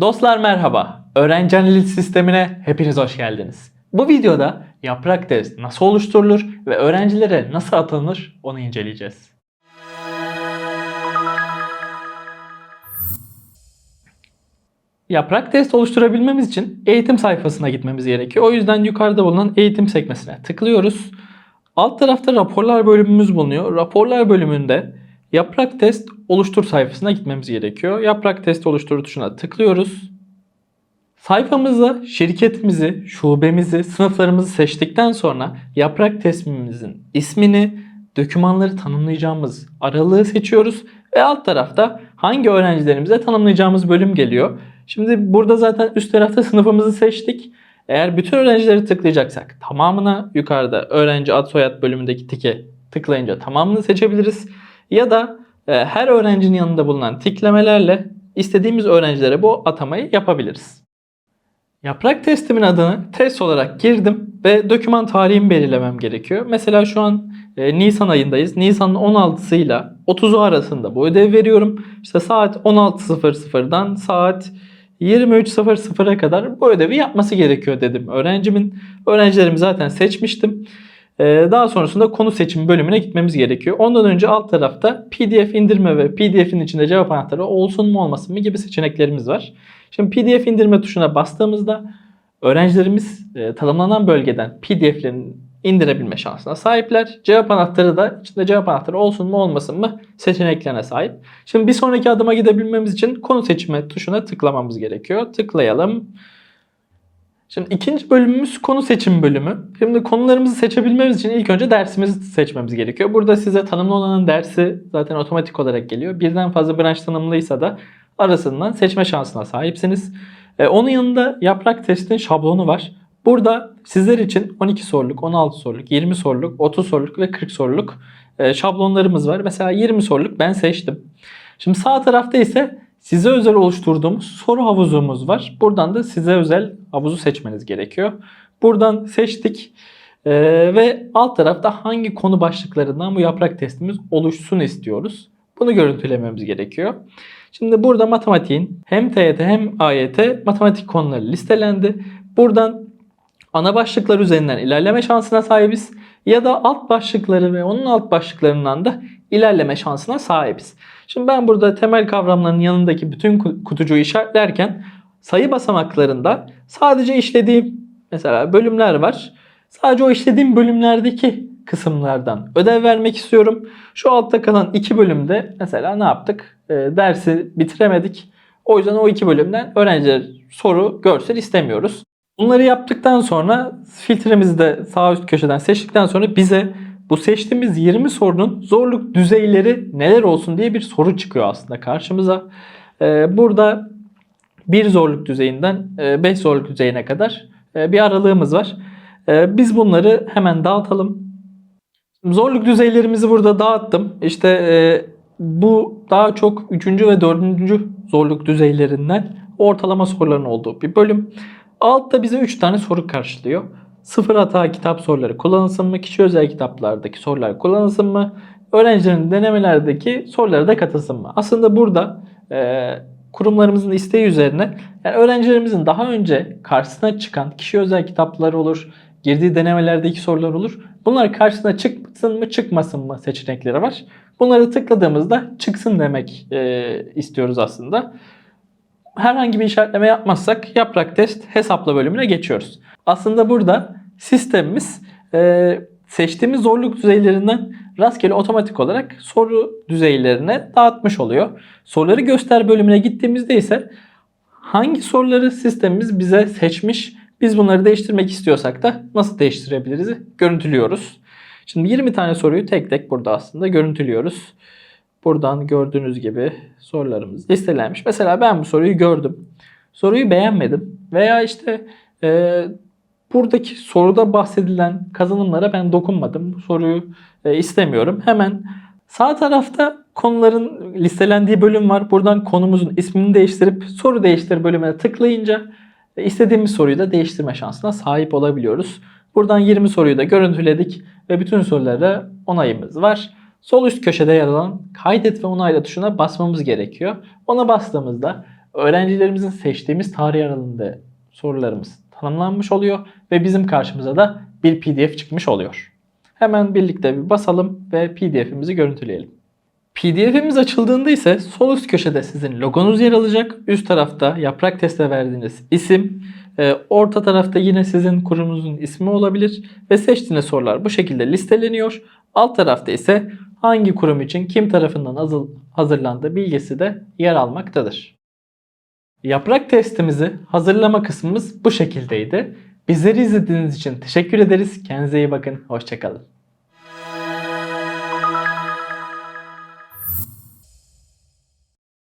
Dostlar merhaba. Öğrenci analiz sistemine hepiniz hoş geldiniz. Bu videoda yaprak test nasıl oluşturulur ve öğrencilere nasıl atanır onu inceleyeceğiz. Yaprak test oluşturabilmemiz için eğitim sayfasına gitmemiz gerekiyor. O yüzden yukarıda bulunan eğitim sekmesine tıklıyoruz. Alt tarafta raporlar bölümümüz bulunuyor. Raporlar bölümünde yaprak test oluştur sayfasına gitmemiz gerekiyor. Yaprak test oluştur tuşuna tıklıyoruz. Sayfamızda şirketimizi, şubemizi, sınıflarımızı seçtikten sonra yaprak testimimizin ismini, dokümanları tanımlayacağımız aralığı seçiyoruz ve alt tarafta hangi öğrencilerimize tanımlayacağımız bölüm geliyor. Şimdi burada zaten üst tarafta sınıfımızı seçtik. Eğer bütün öğrencileri tıklayacaksak tamamına yukarıda öğrenci ad soyad bölümündeki tike tıklayınca tamamını seçebiliriz. Ya da e, her öğrencinin yanında bulunan tiklemelerle istediğimiz öğrencilere bu atamayı yapabiliriz. Yaprak testimin adını test olarak girdim ve doküman tarihimi belirlemem gerekiyor. Mesela şu an e, Nisan ayındayız. Nisan'ın 16'sı ile 30'u arasında bu ödevi veriyorum. İşte saat 16.00'dan saat 23.00'a kadar bu ödevi yapması gerekiyor dedim öğrencimin. Öğrencilerimi zaten seçmiştim. Ee, Daha sonrasında konu seçimi bölümüne gitmemiz gerekiyor. Ondan önce alt tarafta PDF indirme ve PDF'in içinde cevap anahtarı olsun mu olmasın mı gibi seçeneklerimiz var. Şimdi PDF indirme tuşuna bastığımızda öğrencilerimiz e, tanımlanan bölgeden PDF'lerin indirebilme şansına sahipler. Cevap anahtarı da içinde cevap anahtarı olsun mu olmasın mı seçeneklerine sahip. Şimdi bir sonraki adıma gidebilmemiz için konu seçme tuşuna tıklamamız gerekiyor. Tıklayalım. Şimdi ikinci bölümümüz konu seçim bölümü. Şimdi konularımızı seçebilmemiz için ilk önce dersimizi seçmemiz gerekiyor. Burada size tanımlı olanın dersi zaten otomatik olarak geliyor. Birden fazla branş tanımlıysa da arasından seçme şansına sahipsiniz. Ee, onun yanında yaprak testin şablonu var. Burada sizler için 12 soruluk, 16 soruluk, 20 soruluk, 30 soruluk ve 40 soruluk e, şablonlarımız var. Mesela 20 soruluk ben seçtim. Şimdi sağ tarafta ise size özel oluşturduğumuz soru havuzumuz var. Buradan da size özel havuzu seçmeniz gerekiyor. Buradan seçtik. Ee, ve alt tarafta hangi konu başlıklarından bu yaprak testimiz oluşsun istiyoruz. Bunu görüntülememiz gerekiyor. Şimdi burada matematiğin hem TYT hem AYT matematik konuları listelendi. Buradan ana başlıklar üzerinden ilerleme şansına sahibiz. Ya da alt başlıkları ve onun alt başlıklarından da ilerleme şansına sahibiz. Şimdi ben burada temel kavramların yanındaki bütün ku- kutucuğu işaretlerken sayı basamaklarında sadece işlediğim mesela bölümler var. Sadece o işlediğim bölümlerdeki kısımlardan ödev vermek istiyorum. Şu altta kalan iki bölümde mesela ne yaptık? Ee, dersi bitiremedik. O yüzden o iki bölümden öğrenciler soru, görsel istemiyoruz. Bunları yaptıktan sonra filtremizi de sağ üst köşeden seçtikten sonra bize bu seçtiğimiz 20 sorunun zorluk düzeyleri neler olsun diye bir soru çıkıyor aslında karşımıza. Ee, burada bir zorluk düzeyinden 5 zorluk düzeyine kadar e, bir aralığımız var. Ee, Biz bunları hemen dağıtalım. Zorluk düzeylerimizi burada dağıttım. İşte e, bu daha çok 3. ve 4. zorluk düzeylerinden ortalama soruların olduğu bir bölüm. Altta bize 3 tane soru karşılıyor. Sıfır hata kitap soruları kullanılsın mı? Kişi özel kitaplardaki sorular kullanılsın mı? Öğrencilerin denemelerdeki sorulara da katılsın mı? Aslında burada e, kurumlarımızın isteği üzerine yani öğrencilerimizin daha önce karşısına çıkan kişi özel kitapları olur, girdiği denemelerdeki sorular olur. Bunlar karşısına çıksın mı çıkmasın mı seçenekleri var. Bunları tıkladığımızda çıksın demek e, istiyoruz aslında. Herhangi bir işaretleme yapmazsak yaprak test hesapla bölümüne geçiyoruz. Aslında burada sistemimiz e, seçtiğimiz zorluk düzeylerinden rastgele otomatik olarak soru düzeylerine dağıtmış oluyor. Soruları göster bölümüne gittiğimizde ise hangi soruları sistemimiz bize seçmiş, biz bunları değiştirmek istiyorsak da nasıl değiştirebiliriz görüntülüyoruz. Şimdi 20 tane soruyu tek tek burada aslında görüntülüyoruz. Buradan gördüğünüz gibi sorularımız listelenmiş. Mesela ben bu soruyu gördüm. Soruyu beğenmedim veya işte e, buradaki soruda bahsedilen kazanımlara ben dokunmadım. Bu soruyu e, istemiyorum. Hemen sağ tarafta konuların listelendiği bölüm var. Buradan konumuzun ismini değiştirip soru değiştir bölümüne tıklayınca e, istediğimiz soruyu da değiştirme şansına sahip olabiliyoruz. Buradan 20 soruyu da görüntüledik ve bütün sorulara onayımız var. Sol üst köşede yer alan kaydet ve onayla tuşuna basmamız gerekiyor. Ona bastığımızda öğrencilerimizin seçtiğimiz tarih aralığında sorularımız tanımlanmış oluyor ve bizim karşımıza da bir PDF çıkmış oluyor. Hemen birlikte bir basalım ve PDF'imizi görüntüleyelim. PDF'imiz açıldığında ise sol üst köşede sizin logonuz yer alacak. Üst tarafta yaprak teste verdiğiniz isim, e, orta tarafta yine sizin kurumunuzun ismi olabilir ve seçtiğiniz sorular bu şekilde listeleniyor. Alt tarafta ise hangi kurum için kim tarafından hazır- hazırlandığı bilgisi de yer almaktadır. Yaprak testimizi hazırlama kısmımız bu şekildeydi. Bizleri izlediğiniz için teşekkür ederiz. Kendinize iyi bakın. Hoşçakalın.